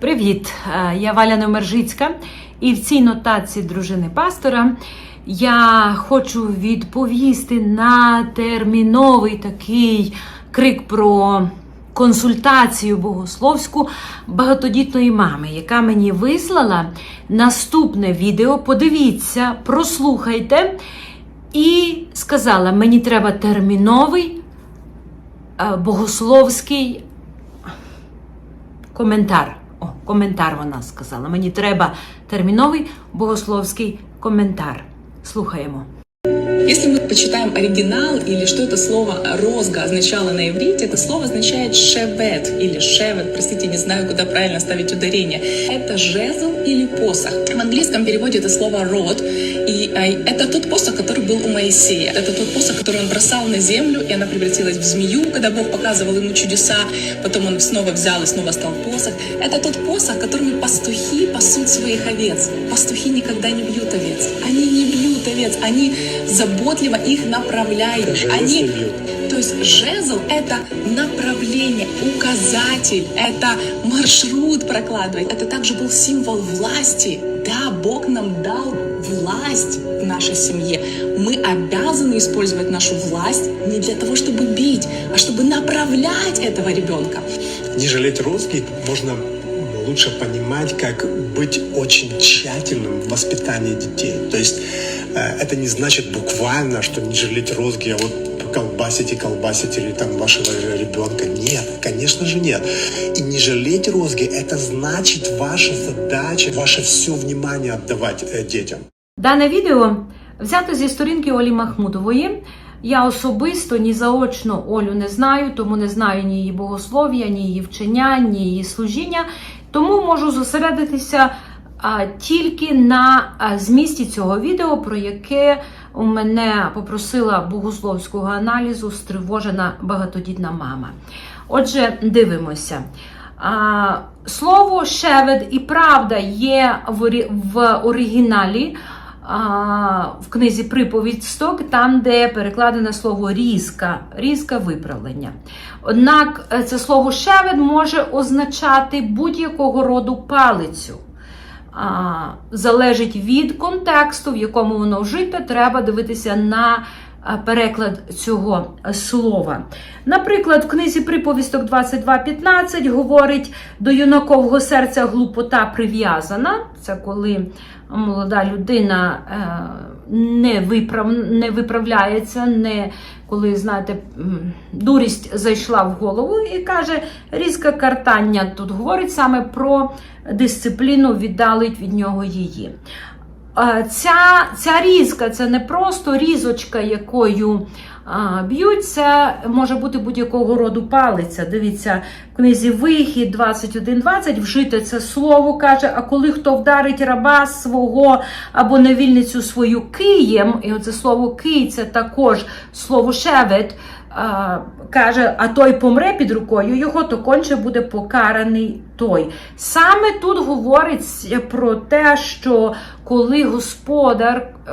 Привіт! Е, Я Валя Номержицька, і в цій нотації дружини пастора я хочу відповісти на терміновий такий крик про консультацію богословську багатодітної мами, яка мені вислала наступне відео. Подивіться, прослухайте, і сказала: мені треба терміновий е, богословський коментар. Коментар вона сказала. Мені треба терміновий богословський коментар. Слухаємо. Если мы почитаем оригинал или что это слово «розга» означало на иврите, это слово означает «шевет» или «шевет», простите, не знаю, куда правильно ставить ударение. Это жезл или посох. В английском переводе это слово «род», и а, это тот посох, который был у Моисея. Это тот посох, который он бросал на землю, и она превратилась в змею, когда Бог показывал ему чудеса, потом он снова взял и снова стал посох. Это тот посох, которым пастухи пасут своих овец. Пастухи никогда не бьют овец. Они не бьют овец, они заботливо их направляют. Даже Они то есть жезл – это направление, указатель, это маршрут прокладывает. Это также был символ власти. Да, Бог нам дал власть в нашей семье. Мы обязаны использовать нашу власть не для того, чтобы бить, а чтобы направлять этого ребенка. Не жалеть розги можно лучше понимать, как быть очень тщательным в воспитании детей. То есть это не значит буквально, что не жалеть розги, а вот колбасить и колбасить или там вашего ребенка. Нет, конечно же нет. И не жалеть розги, это значит ваша задача, ваше все внимание отдавать э, детям. Дане відео взято зі сторінки Олі Махмудової. Я особисто ні заочно Олю не знаю, тому не знаю ні її богослов'я, ні її вчення, ні її служіння. Тому можу зосередитися а, тільки на змісті цього відео, про яке у мене попросила богословського аналізу стривожена багатодітна мама. Отже, дивимося. Слово шевед і правда є в, оригіналі в книзі приповідсток, там, де перекладене слово різка, різка виправлення. Однак е, це слово шевед може означати будь-якого роду палицю. Залежить від контексту, в якому воно вжите, треба дивитися на переклад цього е, слова. Наприклад, в книзі приповісток 22.15 говорить до юнакового серця глупота прив'язана. Це коли молода людина е, не, виправ, не виправляється, не коли, знаєте, дурість зайшла в голову і каже, різке картання тут говорить саме про дисципліну, віддалить від нього її. Ця, ця різка це не просто різочка, якою а, б'ють, це може бути будь-якого роду палиця. Дивіться, в книзі Вихід 21.20 вжите це слово каже: а коли хто вдарить раба свого або невільницю свою києм, і оце слово кий це також слово шевет. а, Каже, а той помре під рукою його, то конче буде покараний той. Саме тут говориться про те, що коли господар е,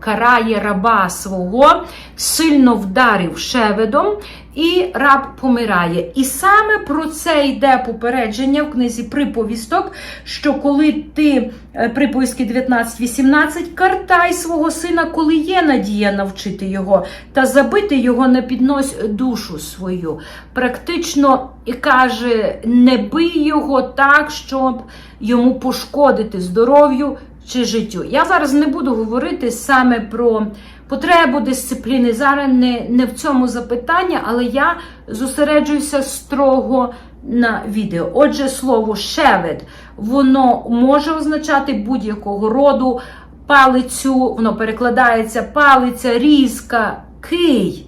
карає раба свого, сильно вдарив шеведом, і раб помирає. І саме про це йде попередження в книзі приповісток, що коли ти е, приповістки 19.18, картай свого сина, коли є надія навчити його, та забити його не піднось душу свою. Практично і каже, не бий його так, щоб йому пошкодити здоров'ю чи життю. Я зараз не буду говорити саме про потребу дисципліни. Зараз не, не в цьому запитання, але я зосереджуюся строго на відео. Отже, слово шевед, воно може означати будь-якого роду палицю, воно перекладається палиця, різка, кий.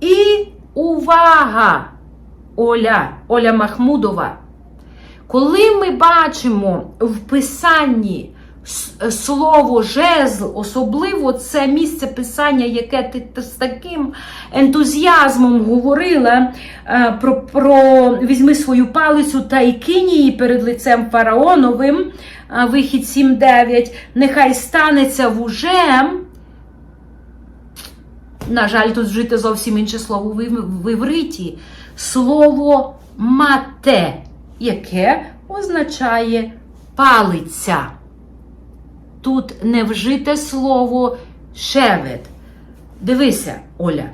І увага! Оля, Оля Махмудова. Коли ми бачимо в писанні слово жезл, особливо це місце писання, яке ти з таким ентузіазмом говорила е, про, про візьми свою палицю та й кинь її перед лицем фараоновим, е, вихід 7.9, нехай станеться вужем. На жаль, тут вжите зовсім інше слово в івриті. Слово мате, яке означає палиця. Тут не вжите слово шевет. Дивися, Оля.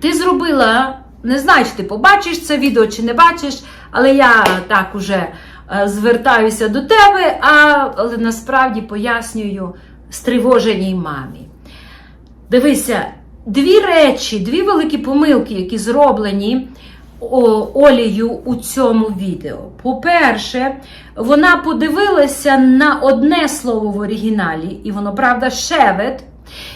Ти зробила, не знаю, чи ти побачиш це відео чи не бачиш, але я так уже е, звертаюся до тебе, а, але насправді пояснюю стривоженій мамі. Дивися, дві речі, дві великі помилки, які зроблені о, Олею у цьому відео. По-перше, вона подивилася на одне слово в оригіналі, і воно, правда, шевет.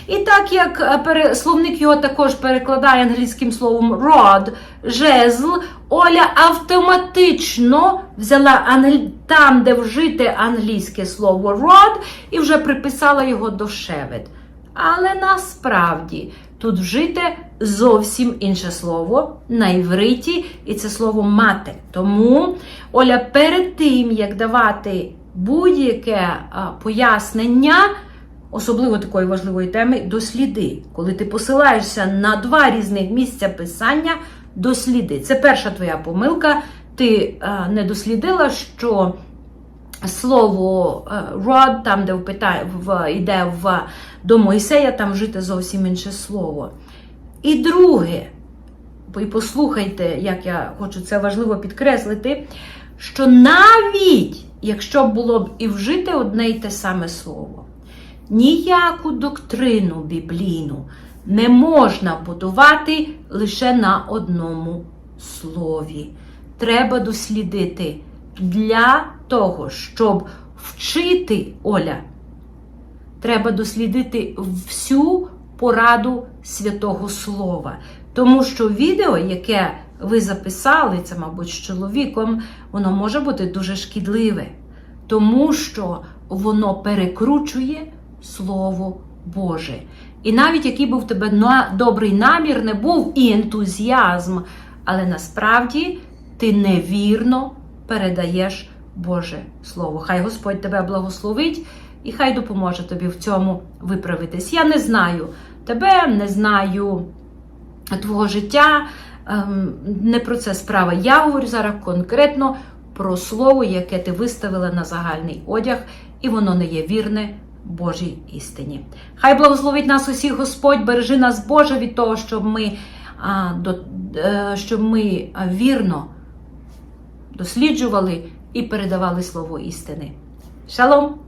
І так як е, словник його також перекладає англійським словом rod, жезл, Оля автоматично взяла там, де вжите англійське слово rod, і вже приписала його до шевет. Але насправді тут вжите зовсім інше слово на івриті, і це слово мати. Тому Оля перед тим, як давати будь-яке а, пояснення, особливо такої важливої теми, досліди. Коли ти посилаєшся на два різних місця писання, досліди. Це перша твоя помилка. Ти а, не дослідила, що слово е, rod, там, де впита- в, йде в, до Мойсея, там вжите зовсім інше слово. І друге, і послухайте, як я хочу це важливо підкреслити, що навіть якщо було б і вжите одне й те саме слово, ніяку доктрину біблійну не можна будувати лише на одному слові. Треба дослідити для того, щоб вчити Оля. Треба дослідити всю пораду святого Слова. Тому що відео, яке ви записали, це, мабуть, з чоловіком, воно може бути дуже шкідливе, тому що воно перекручує Слово Боже. І навіть який був тебе добрий намір, не був і ентузіазм, але насправді ти невірно передаєш Боже Слово. Хай Господь тебе благословить і хай допоможе тобі в цьому виправитись. Я не знаю тебе, не знаю твого життя. ем, Не про це справа. Я говорю зараз конкретно про слово, яке ти виставила на загальний одяг, і воно не є вірне Божій істині. Хай благословить нас усіх Господь, бережи нас Боже від того, щоб ми, е, щоб ми вірно досліджували і передавали слово істини. Шалом!